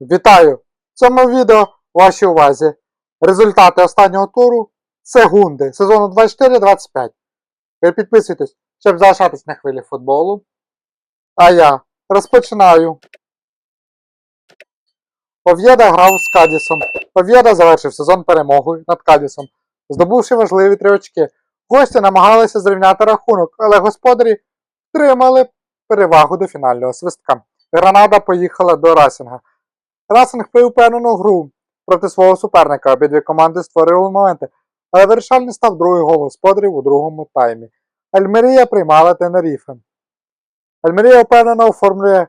Вітаю! В цьому відео вашій увазі результати останнього туру Сегунди сезону 24-25. Ви підписуйтесь, щоб залишатись на хвилі футболу. А я розпочинаю. Ов'єда грав з Кадісом. Ов'єда завершив сезон перемогою над Кадісом, здобувши важливі три очки. Гості намагалися зрівняти рахунок, але господарі тримали перевагу до фінального свистка. Гранада поїхала до Расінга. Расинг провів впевнену гру проти свого суперника. Обидві команди створили моменти, але вирішальний став другий гол господарів у другому таймі. Альмерія приймала Тенеріфе. Альмерія впевнено оформлює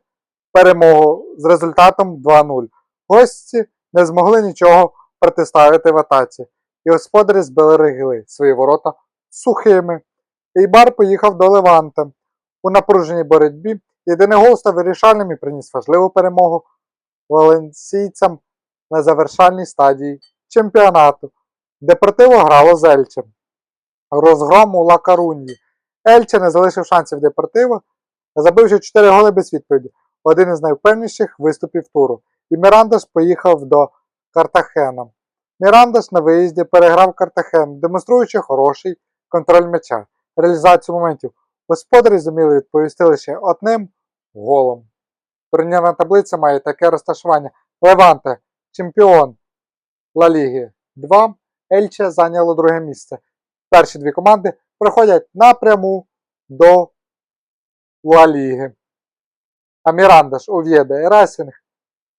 перемогу з результатом 2-0. Гості не змогли нічого протиставити в атаці, і господарі збили регіли свої ворота сухими. Ейбар поїхав до Леванте. У напруженій боротьбі єдиний гол став вирішальним і приніс важливу перемогу валенсійцям на завершальній стадії чемпіонату. Депортиво грало з Ельчем. Розгром у Лакаруньї. Ельче не залишив шансів Депортиво, забивши 4 голи без відповіді. Один із найвпевніших виступів туру. І Мірандаш поїхав до Картахена. Мірандаш на виїзді переграв Картахен, демонструючи хороший контроль м'яча, реалізацію моментів. Господарі зуміли відповісти лише одним голом. Турнірна таблиця має таке розташування. Леванте, чемпіон Ла Ліги 2. Ельче зайняло друге місце. Перші дві команди проходять напряму до Ла Ліги. А Мірандаш, Ов'єда і Расінг,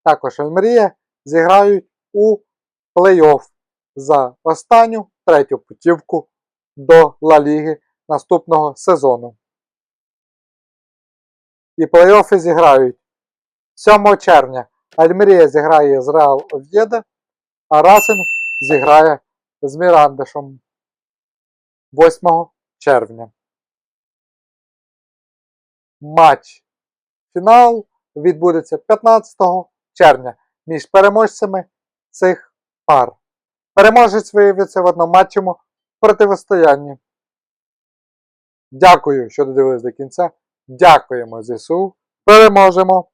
також Альмерія зіграють у плей-офф за останню третю путівку до Ла Ліги наступного сезону. І плей-оффи зіграють 7 червня Альмерія зіграє з Реал Ов'єда, а Расинг зіграє з Мірандешем 8 червня. Матч фінал відбудеться 15 червня між переможцями цих пар. Переможець виявиться в одноматчому противостоянні. Дякую, що додивились до кінця. Дякуємо ЗСУ. Переможемо!